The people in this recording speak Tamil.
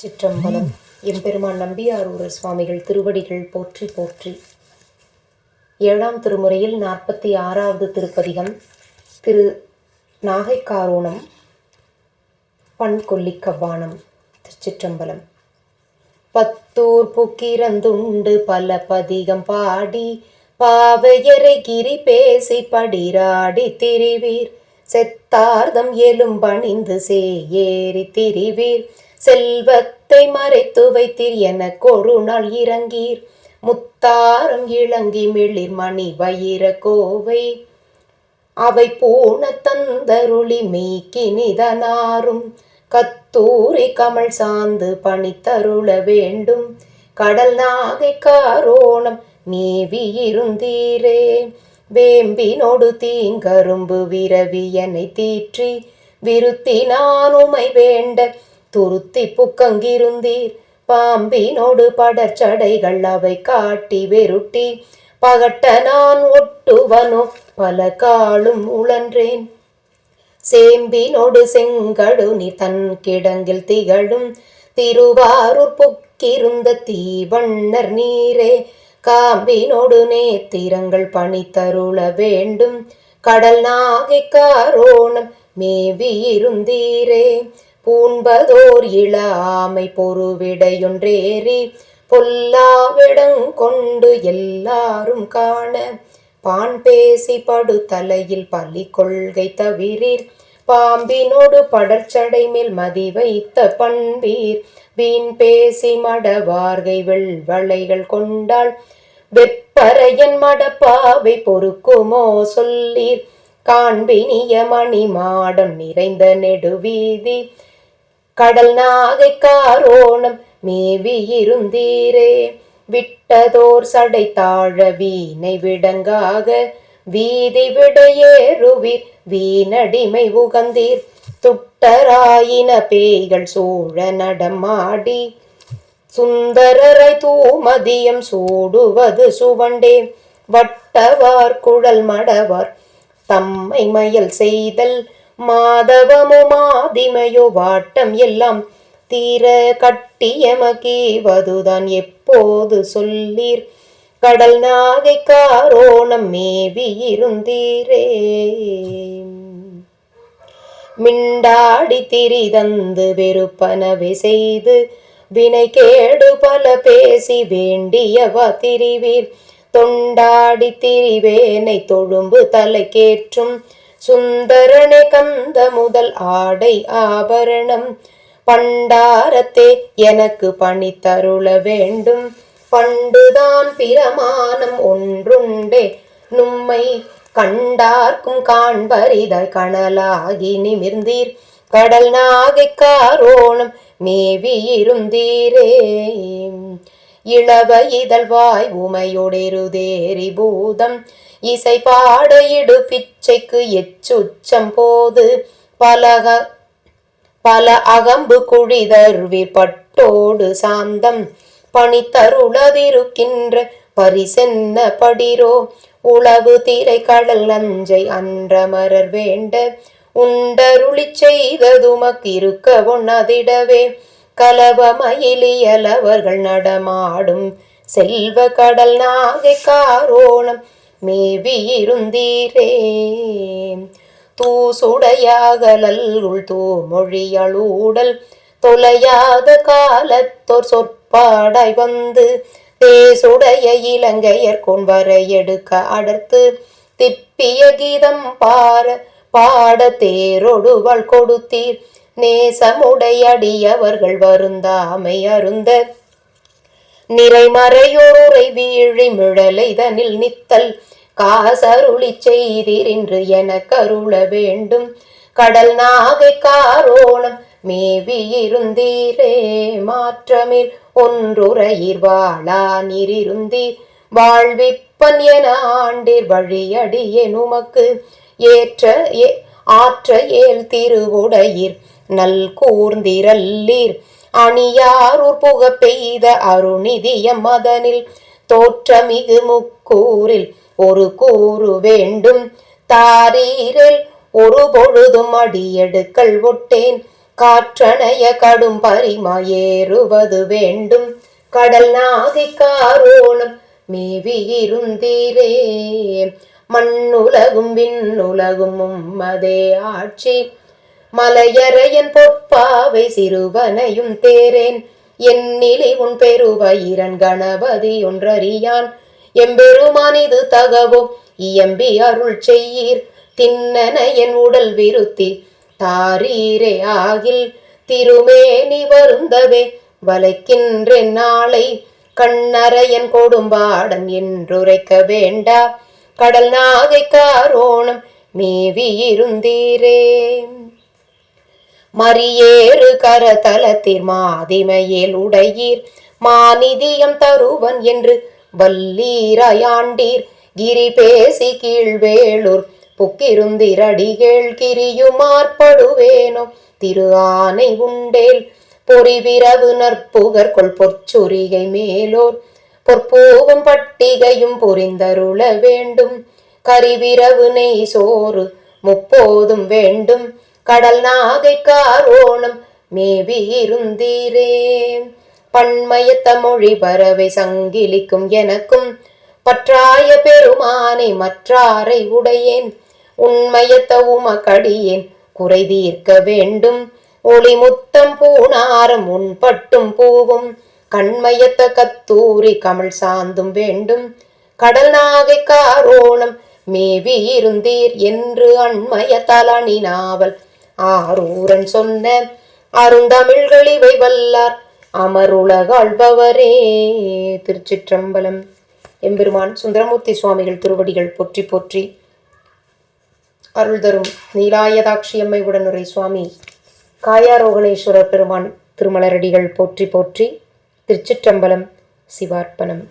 சிற்றம்பலம். எம்பெருமான் நம்பியாரூரர் சுவாமிகள் திருவடிகள் போற்றி போற்றி. ஏழாம் திருமுறையில் நாற்பத்தி ஆறாவது திருப்பதிகம் திரு. நாகைக்காரோணம் பண்கொல்லிக்கவ்வானம் திருச்சிற்றம்பலம். பத்தூர் புக்கிரந்துண்டு பல பதிகம் பாடி பாவையரை கிரி பேசி படிராடி திரிவீர். செத்தார்தம் எலும்பணிந்து சேயேறி திரிவீர். செல்வத்தை மறைத்து வைத்தீர் என கொரு நாள் இறங்கீர் முத்தாரம் இளங்கி மிளிர் மணி வயிற கோவை. அவை பூண தந்தருளி மீக்கினிதனாரும் கத்தூரி கமல் சாந்து பணித்தருள வேண்டும். கடல் நாகை காரோணம் நீவி இருந்தீரே. வேம்பினோடு தீங்கரும்பு விரவியனை தீற்றி. விருத்தி நான் உமை வேண்ட துருத்தி புக்கங்கிருந்தீர். பாம்பினோடு படச்சடைகள் அவை காட்டி வெருட்டி. பகட்ட நான் ஒட்டுவனோ பல காலும் உழன்றேன். சேம்பினோடு செங்கடு நீ தன் கிடங்கில் திகழும். திருவாரூர் புக்கிருந்த தீவண்ணர் நீரே காம்பினோடு நேத்திரங்கள் பணி தருள வேண்டும். கடல் நாகை காரோணம் மேவி இருந்தீரே பூண்பதோர் இள ஆமை பொறுவிடையொன்றேறி பொல்லாவிடங்கொண்டு எல்லாரும் காண பான் பேசி படு தலையில் பலி கொள்கை தவிரீர். பாம்பினோடு படற்சடை மேல் மதி வைத்த பண்பீர். வீண் பேசி மடவார்கை வெள்வளைகள் கொண்டாள். வெப்பறையன் மடப்பாவை பொறுக்குமோ சொல்லீர். காண்பினிய மணி மாடம் நிறைந்த நெடுவீதி. கடல் நாகை காரோணம் மேவி இருந்தீரே விட்டதோர் சடை தாழ வீணை விடங்காக வீதி விடையேறுவீர். வீணடிமை உகந்தீர். துட்டராயின பேய்கள் சூழ நடமாடி. சுந்தரரை தூமதியம் சூடுவது சுவண்டே. வட்டவார் குழல் மடவார் தம்மை மயல் செய்தல் மாதவமோ மாதிமையோ வாட்டம் எல்லாம் தீர கட்டியமகீவதுதான் எப்போது சொல்லீர்? கடல் நாகை காரோணம் மேவி இருந்தீரே மிண்டாடி திரிதந்து வெறுப்பனவை செய்து வினை கேடு பல பேசி வேண்டியவா திரிவீர்? தொண்டாடி திரிவேனை தொழும்பு தலை கேற்றும் சுந்தரனை கந்த முதல் ஆடை ஆபரணம். பண்டாரத்தே எனக்கு பணி தருள வேண்டும். பண்டுதான் பிரமாணம் ஒன்றுண்டே. நும்மை கண்டார்க்கும் காண்பரிதாய் கணலாகி நிமிர்ந்தீர். கடல் நாகை காரோணம் மேவி இருந்தீரே. இளவ இதழ்வாய் உமையொடெருதேரி பூதம். இசை பாட இடு பிச்சைக்கு எச்சுச்சம் போது பலக பல அகம்பு குழிதர்விற் பட்டோடு சாந்தம் பணித்தருளதிருக்கின்ற பரிசென்ன படிரோ உளவு திரை கடல் நஞ்சை அன்றமரர் வேண்ட உண்டருளிச் செய்ததுமக்கிருக்க ஒண்ணதிடவே கலவமயிலியலவர்கள் நடமாடும் செல்வ கடல் நாகை காரோணம் மேவியிருந்தீரே. தூசுடையாகலல் உள் தூமொழியளூடல் தொலையாத காலத்தோர் சொற்பாடாய் வந்து தேசுடைய இலங்கையர் கொன்வரை எடுக்க அடர்த்து திப்பிய கீதம் பார பாட தேரொடுவள் கொடுத்தீர். நேசமுடையடியவர்கள் வருந்தாமை அருந்த நிறைமறையோரை வீழி மிழலைதனில் நித்தல் காசருளி செய்தீரின்று என கருள வேண்டும். கடல் நாகை காரோணம் மேவி இருந்தீரே மாற்றமில் ஒன்றுரையிர் வாழா நிறிருந்தீர் வாழ்விப்பன் என ஆண்டிர் வழியடியே நுமக்கு ஏற்ற ஆற்ற ஏல் திருவுடையீர். நல் கூர்ந்திரல்லீர். அணியாரூர் புக பெய்த அருணிதியம் மதனில் தோற்றமிகு முக்கூரில் ஒரு கூறு வேண்டும். தாரீரில் ஒரு பொழுதும் அடியெடுக்கள் ஒட்டேன். காற்றணைய கடும் பரிமயேறுவது வேண்டும். கடல் நாதிக்காரோணம் மேவி இருந்தீரே மண்ணுலகும் விண்ணுலகும் உம்மதே ஆட்சி. மலையறையன் பொற்பாவை சிறுவனையும் தேரேன் என்னிலே உன் பெருவயிரன் கணபதி ஒன்றறியான். எம்பெருமான் இது தகவோ இயம்பி அருள் செய்யீர். தின்னன என் உடல் விருத்தி தாரீரே ஆகில். திருமேனி வருந்தவே வலைக்கின்றேன் நாளை. கண்ணறையன் கொடும்பாடன் என்றுரைக்க வேண்டா. கடல் நாகை காரோணம் மேவி இருந்தீரே. மரியேறு கரதலத்திற் மாதிமையில் உடையீர். மாநிதியம் தருவன் என்று வல்லீராயாண்டீர். கிரி பேசி கீழ்வேளூர் புக்கிருந்திரடிகள் கிரியுமார்படுவேனோ திரு ஆனை உண்டேல் பொறிவிரவு நற்புகர்கொள் பொற்சுரிகை மேலோர். பொற்பூவும் பட்டிகையும் புரிந்தருள வேண்டும். கரிவிரவு நெய் சோறு முப்போதும் வேண்டும். கடல் நாகை காரோணம் மேவி இருந்தீரே பண்மயத்த மொழி பறவை சங்கிலிக்கும் எனக்கும் பற்றாய பெருமானை மற்றாரை உடையேன். உண்மையத்த உமக்கடியேன் குறை தீர்க்க வேண்டும். ஒளி முத்தம் பூணாரம் உண்பட்டும் பூவும் கண்மயத்த கத்தூரி கமல் சாந்தும் வேண்டும். கடல் நாகை காரோணம் மேவி இருந்தீர் என்று அண்மய தலனி நாவல் ஆரூரன் சொன்ன அருந்தமிழ்கள் இவை வல்லார் அமருலகாழ்பவரே திருச்சிற்றம்பலம். எம்பெருமான் சுந்தரமூர்த்தி சுவாமிகள் திருவடிகள் போற்றி போற்றி. அருள் தரும் நீலாயதாட்சியம்மை உடனுரை சுவாமி. காயாரோகணேஸ்வரர் பெருமான் திருமலரடிகள் போற்றி போற்றி. திருச்சிற்றம்பலம். சிவார்ப்பணம்.